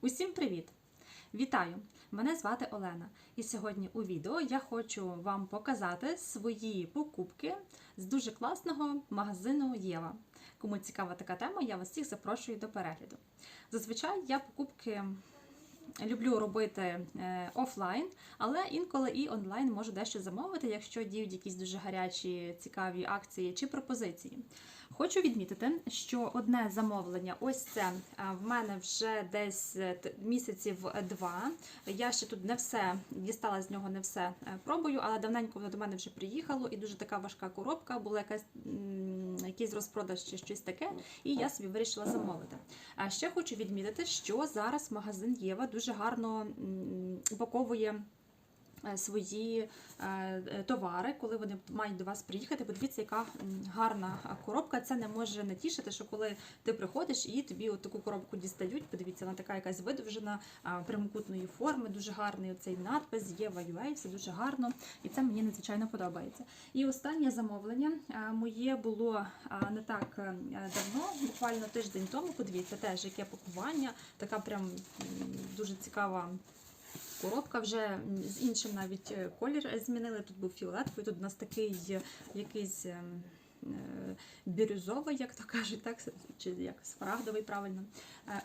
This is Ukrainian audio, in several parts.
Усім привіт! Вітаю! Мене звати Олена, і сьогодні у відео я хочу вам показати свої покупки з дуже класного магазину Єва. Кому цікава така тема, я вас всіх запрошую до перегляду. Зазвичай я покупки люблю робити е, офлайн, але інколи і онлайн можу дещо замовити, якщо діють якісь дуже гарячі цікаві акції чи пропозиції. Хочу відмітити, що одне замовлення, ось це е, в мене вже десь е, місяців два. Я ще тут не все дістала з нього, не все е, пробую, але давненько воно до мене вже приїхало, і дуже така важка коробка, була якась якийсь розпродаж чи щось таке, і я собі вирішила замовити. А ще хочу відмітити, що зараз магазин Єва дуже гарно упаковує. Е, Свої е, е, товари, коли вони мають до вас приїхати, подивіться, яка гарна коробка. Це не може не тішити, що коли ти приходиш і тобі от таку коробку дістають. Подивіться, вона така якась видовжена прямокутної форми, дуже гарний оцей надпис Єва UA, все дуже гарно, і це мені надзвичайно подобається. І останнє замовлення моє було не так давно, буквально тиждень тому. Подивіться, теж яке пакування, така прям дуже цікава. Коробка вже з іншим навіть е, колір змінили. Тут був фіолетовий, тут у нас такий е, якийсь ем, е, бірюзовий, як то кажуть, так чи як смарагдовий, правильно.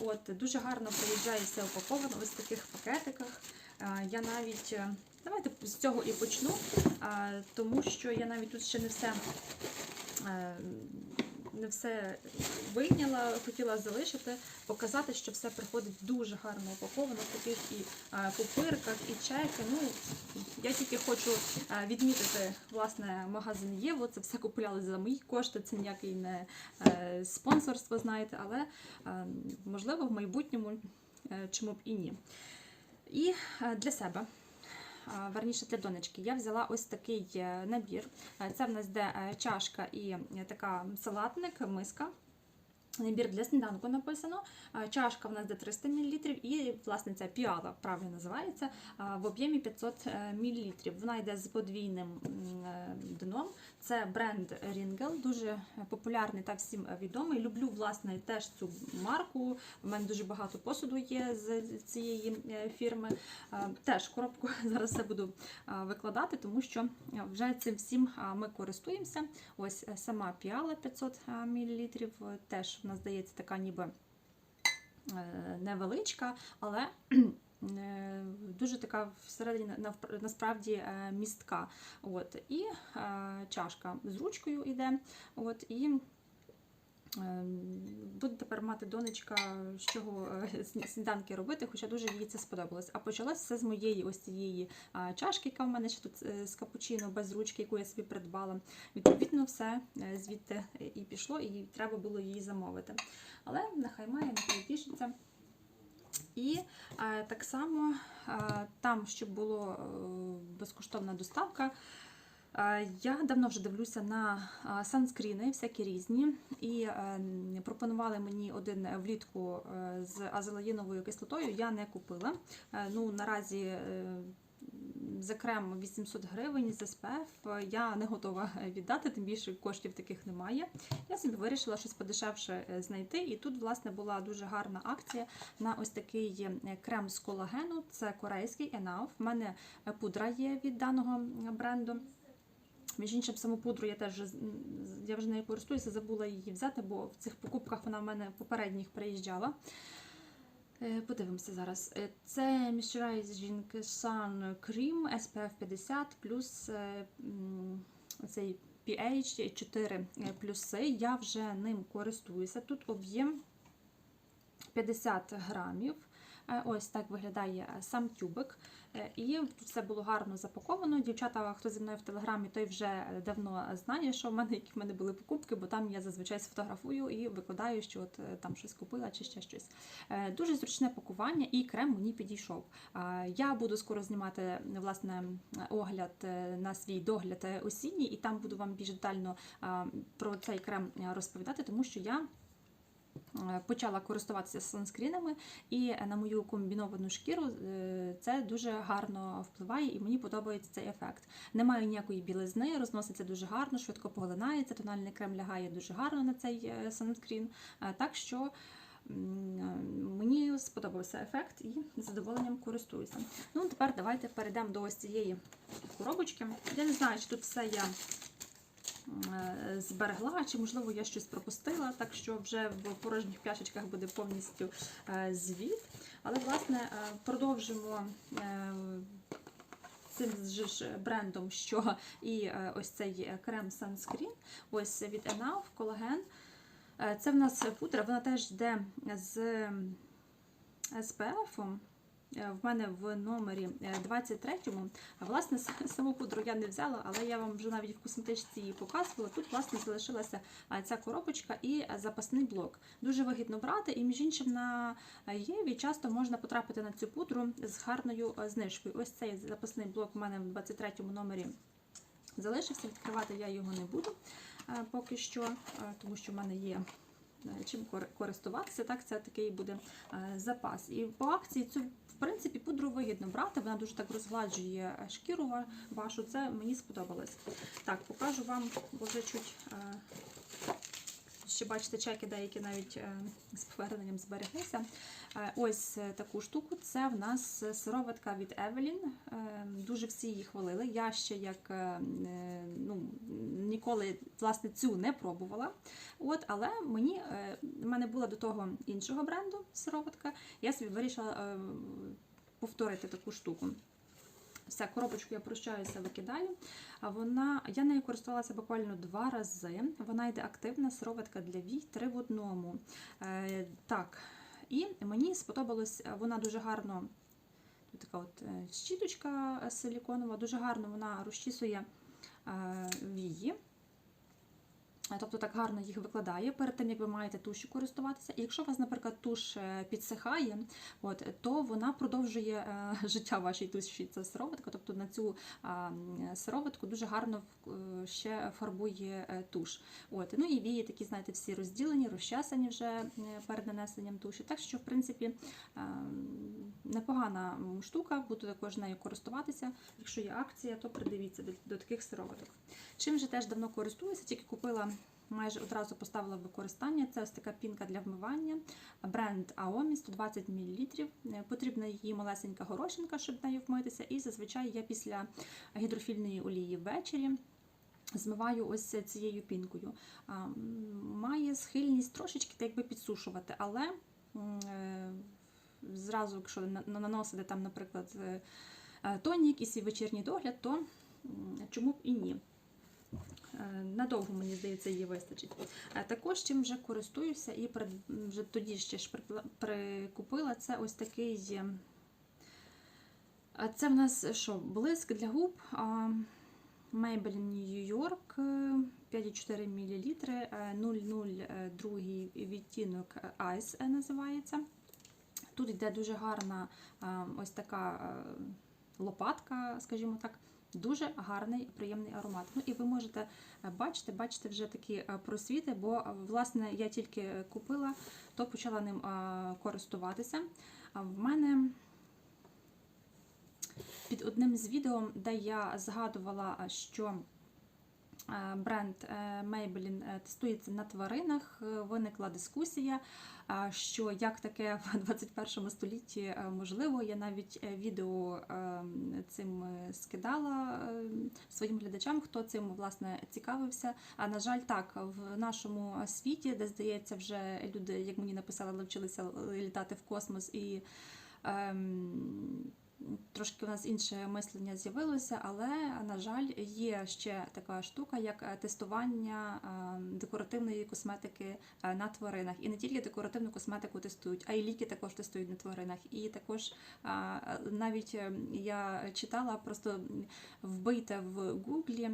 От дуже гарно приїжджає все упаковано ось в таких пакетиках. Я навіть давайте з цього і почну, тому що я навіть тут ще не все. Не все вийняла, хотіла залишити, показати, що все приходить дуже гарно упаковано в таких і пупирках, і чеки. Ну, я тільки хочу відмітити власне магазин Єво. Це все купували за мої кошти. Це ніякий не е, спонсорство, знаєте, але можливо в майбутньому е, чому б і ні. І е, для себе. Верніше для донечки, я взяла ось такий е, набір. Е, Це в нас де е, чашка і така салатник, миска. Набір для сніданку написано. Чашка в нас де 300 мл і, власне, ця піала правильно називається в об'ємі 500 мл. Вона йде з подвійним е, дном. Це бренд Ringel, дуже популярний та всім відомий. Люблю власне теж цю марку. У мене дуже багато посуду є з цієї е, фірми. Теж коробку зараз все буду викладати, тому що вже цим всім ми користуємося. Ось е, сама піала 500 мл, теж в нас здається така ніби е, невеличка, але е, дуже така всередині насправді е, містка. От, і чашка з ручкою йде. От, і Буде тепер мати донечка, з чого е, сніданки робити, хоча дуже їй це сподобалось. А почалось все з моєї ось цієї чашки, яка в мене ще тут е, з капучино без ручки, яку я собі придбала. Відповідно, все е, звідти і пішло, і треба було її замовити. Але нехай має, нехай тішиться. І так само там, щоб було е, безкоштовна доставка. Е, Я давно вже дивлюся на е, санскріни, всякі різні, і е, пропонували мені один влітку з азелаїновою кислотою. Я не купила. Ну наразі за крем 800 гривень з СПФ я не готова віддати, тим більше коштів таких немає. Я собі вирішила щось подешевше знайти. І тут, власне, була дуже гарна акція на ось такий крем з колагену. Це корейський Enough. У мене пудра є від даного бренду. Між іншим, саму пудру я теж я вже нею користуюся, забула її взяти, бо в цих покупках вона в мене попередніх приїжджала. Е, Подивимося зараз. Е, Це Moisturizing Sun Cream SPF 50 плюс е, цей pH 4 плюси. Я вже ним користуюся. Тут об'єм 50 грамів. Е, Ось так виглядає е, сам тюбик. Е, І все було гарно запаковано. Дівчата, хто зі мною в телеграмі, той вже давно знає, що в мене, які в мене були покупки, бо там я зазвичай сфотографую і викладаю, що от там щось купила чи ще щось. Дуже зручне пакування і крем мені підійшов. Я буду скоро знімати власне огляд на свій догляд осінній, і там буду вам більш детально про цей крем розповідати, тому що я почала користуватися санскрінами, і на мою комбіновану шкіру е, це дуже гарно впливає, і мені подобається цей ефект. Немає ніякої білизни, розноситься дуже гарно, швидко поглинається, тональний крем лягає дуже гарно на цей е, санскрін. Е, Так що е, мені сподобався ефект і з задоволенням користуюся. Ну, тепер давайте перейдемо до ось цієї коробочки. Я не знаю, чи тут все я е, зберегла, чи можливо я щось пропустила, так що вже в порожніх пляшечках буде повністю е, звіт. Але, власне, е, продовжимо е, цим ж брендом, що і е, ось цей крем Sunscreen, ось від Enough, колаген. Е, Це в нас пудра, вона теж йде з SPF. -ом. Е, В мене в номері е, 23-му. А, Власне, саму пудру я не взяла, але я вам вже навіть в косметичці її показувала. Тут, власне, залишилася ця коробочка і е, запасний блок. Дуже вигідно брати, і між іншим на е, Єві часто можна потрапити на цю пудру з гарною е, знижкою. Ось цей запасний блок у мене в 23-му номері залишився. Відкривати я його не буду е, поки що, е, тому що в мене є. е, Чим кор- користуватися, так це такий буде е, запас. І по акції цю в принципі пудру вигідно брати, вона дуже так розгладжує е, шкіру вашу. Це мені сподобалось. Так, покажу вам, бо вже чуть е, ще бачите, чеки деякі навіть е, з поверненням збереглися. Е, Ось е, таку штуку. Це в нас сироватка від Evelyn. Дуже всі її хвалили. Я ще як ну, ніколи власне цю не пробувала. От, але мені в мене була до того іншого бренду сироватка. Я собі вирішила повторити таку штуку. Все, коробочку я прощаюся, викидаю. Вона, я нею користувалася буквально два рази. Вона йде активна, сироватка для вій, три в одному. Е, так, і мені сподобалось, е, вона дуже гарно, тут така от е, щіточка силіконова, дуже гарно вона розчісує е, вії. Е, Тобто так гарно їх викладає перед тим, як ви маєте тушю користуватися. І якщо у вас, наприклад, туш е, підсихає, от, то вона продовжує е, життя вашій туші. Це сироватка. Тобто на цю м, сироватку дуже гарно е, ще фарбує е, туш. От, ну і вії такі, знаєте, всі розділені, розчесані вже е, перед нанесенням туші. Так що, в принципі, е, непогана штука, буду також нею користуватися. Якщо є акція, то придивіться до, до таких сироваток. Чим же теж давно користуюся, тільки купила. Майже одразу поставила в використання. Це ось така пінка для вмивання. Бренд Aomi 120 мл. Е, Потрібна її малесенька горошинка, щоб нею вмитися. І зазвичай я після гідрофільної олії ввечері змиваю ось цією пінкою. Має схильність трошечки так якби підсушувати, але е, зразу, якщо на- на- наносити там, наприклад, е, тонік і свій вечірній догляд, то чому б і ні. Е, Надовго, мені здається, її вистачить. Е, Також чим вже користуюся і вже тоді ще ж прикупила, це ось такий. е, Це в нас що? Блиск для губ. Maybelline New York е, 5,4 мл, е, 002 відтінок Ice називається. Тут йде дуже гарна ось така лопатка, скажімо так. Дуже гарний, приємний аромат. Ну і ви можете е, бачити, бачите вже такі е, просвіти, бо е, власне я тільки купила, то почала ним користуватися. В мене під одним з відео, де я згадувала, що бренд е, Maybelline е, тестується на тваринах, е, виникла дискусія, е, що як таке в 21 столітті е, можливо. Я навіть е, відео е, цим е, скидала е, своїм глядачам, хто цим власне цікавився. А на жаль, так в нашому світі, де здається, вже люди, як мені написали, навчилися літати в космос і. Ем, Трошки у нас інше мислення з'явилося, але, на жаль, є ще така штука, як е, тестування е, декоративної косметики е, на тваринах. І не тільки декоративну косметику тестують, а й ліки також тестують на тваринах. І також навіть е, я читала, просто вбийте в Гуглі.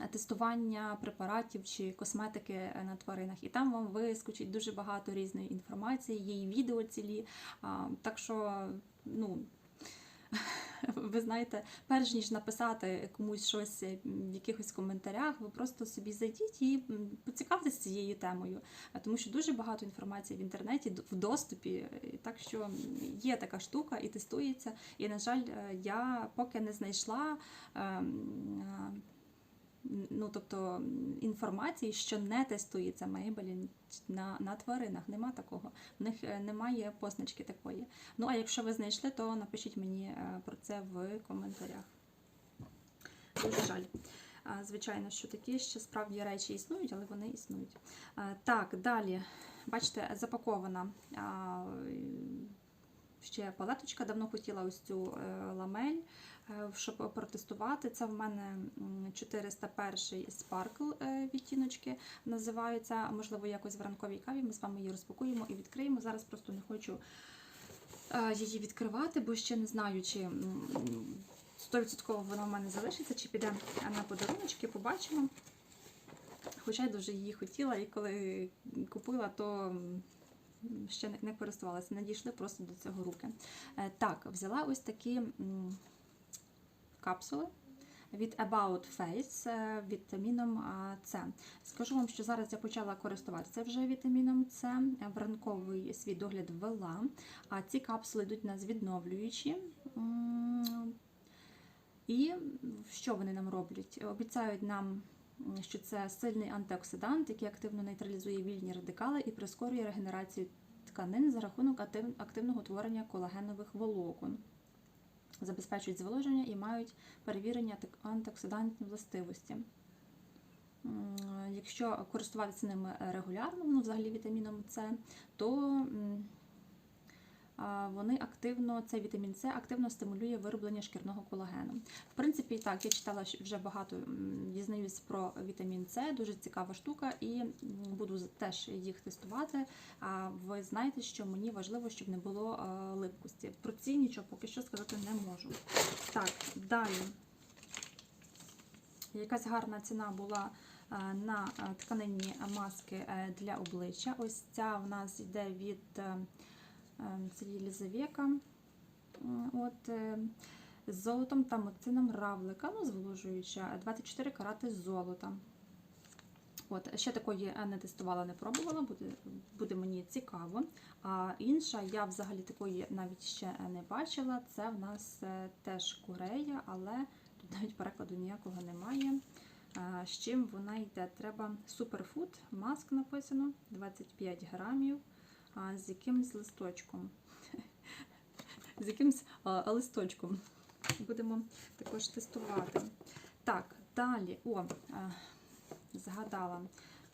Е, Тестування препаратів чи косметики на тваринах, і там вам вискочить дуже багато різної інформації, є і відео цілі. Так що, ну ви знаєте, перш ніж написати комусь щось в якихось коментарях, ви просто собі зайдіть і поцікавтеся цією темою, тому що дуже багато інформації в інтернеті в доступі. Так що є така штука і тестується. І, на жаль, е, я поки не знайшла. Е, ну, тобто, інформації, що не тестується Maybelline на, на тваринах. Нема такого. В них е, немає позначки такої. Ну, а якщо ви знайшли, то напишіть мені е, про це в коментарях. Дуже жаль. Звичайно, що такі ще справді речі існують, але вони існують. Так, далі, бачите, запакована ще палеточка. Давно хотіла ось цю е, ламель, е, щоб протестувати. Це в мене 401 Sparkle е, відтіночки називаються. Можливо, якось в ранковій каві ми з вами її розпакуємо і відкриємо. Зараз просто не хочу її відкривати, бо ще не знаю, чи. 100% вона в мене залишиться, чи піде на подаруночки, побачимо. Хоча я дуже її хотіла, і коли купила, то ще не- користувалася. Надійшли просто до цього руки. Е, Так, взяла ось такі капсули від About Face е, вітаміном С. Скажу вам, що зараз я почала користуватися вже вітаміном С. В ранковий свій догляд ввела. А ці капсули йдуть нас відновлюючі. І що вони нам роблять? Обіцяють нам, що це сильний антиоксидант, який активно нейтралізує вільні радикали і прискорює регенерацію тканин за рахунок активного утворення колагенових волокон. Забезпечують зволоження і мають перевірені антик- антиоксидантні властивості. Якщо користуватися ними регулярно, ну взагалі вітаміном С, то вони активно, цей вітамін С активно стимулює вироблення шкірного колагену. В принципі, так, я читала вже багато, дізнаюсь про вітамін С, дуже цікава штука, і буду теж їх тестувати. А ви знаєте, що мені важливо, щоб не було липкості. Про ці нічого поки що сказати не можу. Так, далі. Якась гарна ціна була на тканинні маски е, для обличчя. Ось ця в нас йде від е, це Єлізавека. М, От, е, з золотом та моцином равлика, ну, зволожуюча, 24 карати золота. От, ще такої е, не тестувала, не пробувала, буде, буде мені цікаво. А інша я взагалі такої навіть ще не бачила. Це в нас е, теж Корея, але тут навіть перекладу ніякого немає. З чим вона йде? Треба суперфуд, маск написано 25 грамів, а, з якимось листочком. З якимось а, листочком. Будемо також тестувати. Так, далі. О, згадала.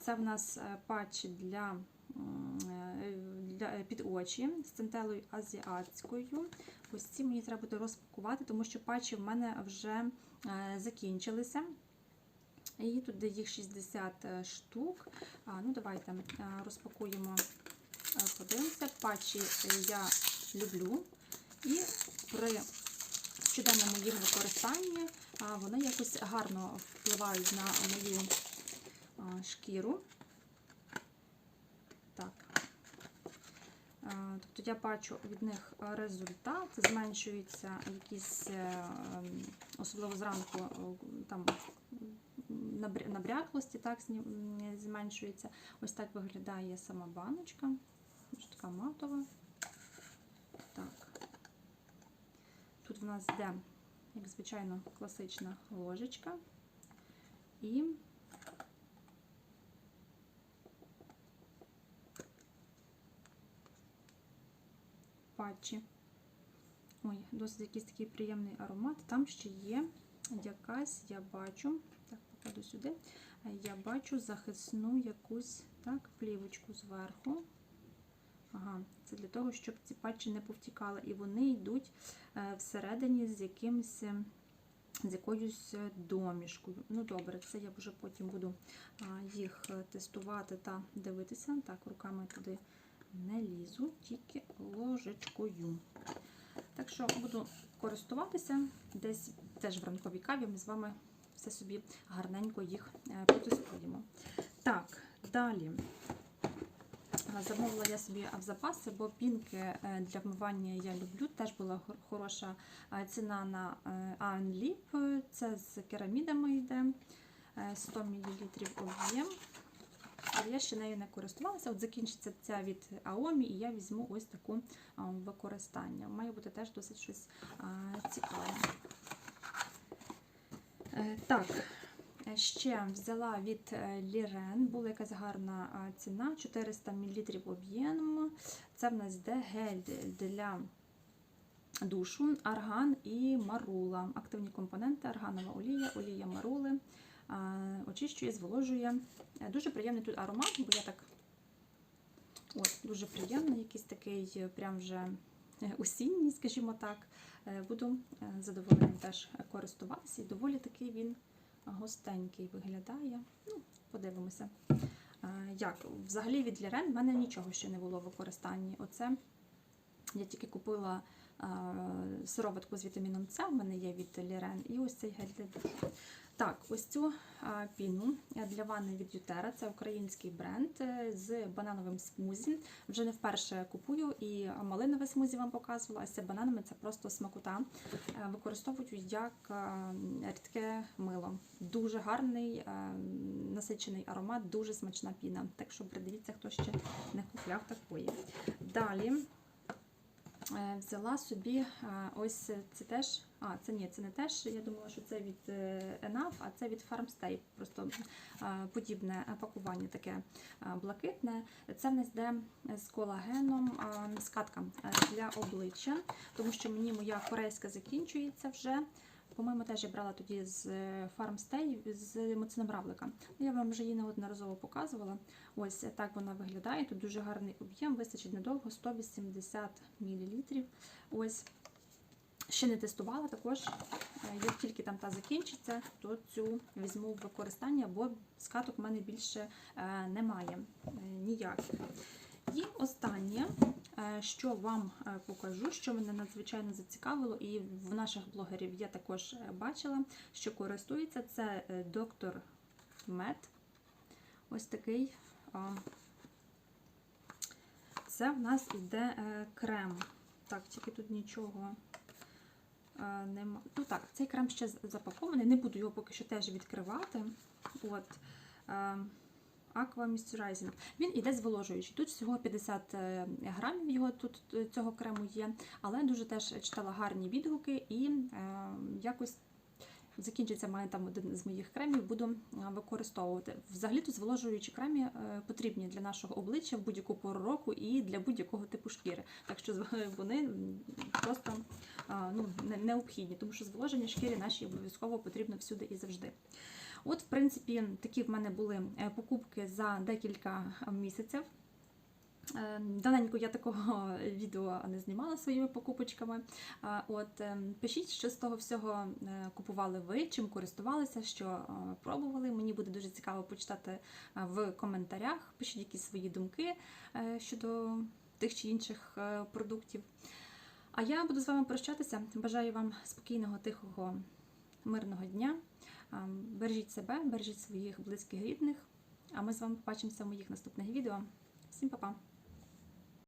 Це в нас е, патчі для, е, для е, під очі з центелою азіатською. Ось ці мені треба буде розпакувати, тому що патчі в мене вже закінчилися. І тут їх 60 штук. А, ну, давайте розпакуємо, подивимося. Патчі е, я люблю. І при щоденному їх використанні вони якось гарно впливають на мою шкіру. Так. Тобто я бачу від них результат, зменшуються якісь, е, ем, особливо зранку, там набряклості так, зменшується. Ось так виглядає сама баночка. Ось матова. Так. Тут в нас йде, як звичайно, класична ложечка. І патчі. Ой, досить якийсь такий приємний аромат. Там ще є якась, я бачу, так, покладу сюди, я бачу захисну якусь так, плівочку зверху. Ага, це для того, щоб ці патчі не повтікали. І вони йдуть е, всередині з якимось. е, З якоюсь е, домішкою. Ну, добре, це я вже потім буду їх тестувати та дивитися. Так, руками туди не лізу, тільки ложечкою. Так що буду користуватися десь теж в ранковій каві. Ми з вами все собі гарненько їх протестуємо. Так, далі. Замовила я собі в запаси, бо пінки е, для вмивання я люблю. Теж була хороша е, ціна на Анліп. Це з керамідами йде е, 100 мл об'єм. Я ще нею не користувалася. От закінчиться ця від Аомі, і я візьму ось таку використання. Має бути теж досить щось цікаве. Е, Так, Е, Ще взяла від е, Лірен, була якась гарна ціна, 400 мл об'єм. Це в нас йде гель для душу, арган і марула. Активні компоненти, арганова олія, олія марули. Очищує, зволожує. Е, Дуже приємний тут аромат, бо я так от, дуже приємний, якийсь такий е, прям вже е, осінній, скажімо так. Е, Буду е, теж користуватися. І доволі такий він густенький виглядає. Ну, подивимося. Як? Взагалі від Лірен в мене нічого ще не було в використанні. Оце я тільки купила сироватку з вітаміном С, в мене є від Лірен, і ось цей гель для душу. Так, ось цю піну для ванни від Ютера. Це український бренд е, з банановим смузі. Вже не вперше купую і малинове смузі вам показувала. А з бананами це просто смакота. Е, Використовують як е, рідке мило. Дуже гарний насичений аромат, дуже смачна піна. Так що придивіться, хто ще не купляв такої. Далі взяла собі е, ось це теж. А, це ні, це не теж. Я думала, що це від е, Enough, а це від Farmstay. Просто е, подібне пакування таке е, блакитне. Це в нас йде з колагеном е, скатка е, для обличчя, тому що мені моя корейська закінчується вже. По-моєму, теж я брала тоді з е, Farmstay з моцином. Я вам вже її неодноразово показувала. Ось так вона виглядає. Тут дуже гарний об'єм, вистачить недовго 180 мл. Ось ще не тестувала також. Е, Як тільки там та закінчиться, то цю візьму в використання, бо скаток в мене більше е, немає е, ніяких. І останнє, е, що вам е, покажу, що мене надзвичайно зацікавило, і в наших блогерів я також е, бачила, що користується, це е, доктор Мед. Ось такий. Це в нас іде е, крем. Так, тільки тут нічого е, нема. Ну так, цей крем ще запакований, не буду його поки що теж відкривати. От. Aqua Moisturizing. Він іде зволожуючий. Тут всього 50 е, грамів його тут е, цього крему є, але дуже теж читала гарні відгуки і е, якось закінчиться мене там один з моїх кремів, буду е, використовувати. Взагалі то зволожуючі кремі потрібні для нашого обличчя в будь-яку пору року і для будь-якого типу шкіри. Так що вони просто ну, необхідні, тому що зволоження шкіри нашій обов'язково потрібно всюди і завжди. От, в принципі, такі в мене були е, покупки за декілька місяців. Е, Давненько я такого відео не знімала своїми покупочками. От е, пишіть, що з того всього е, купували ви, чим користувалися, що е, пробували. Мені буде дуже цікаво почитати е, в коментарях. Пишіть якісь свої думки е, щодо тих чи інших е, продуктів. А я буду з вами прощатися. Бажаю вам спокійного, тихого, мирного дня. А, Бережіть себе, бережіть своїх близьких рідних. А ми з вами побачимося в моїх наступних відео. Всім па-па!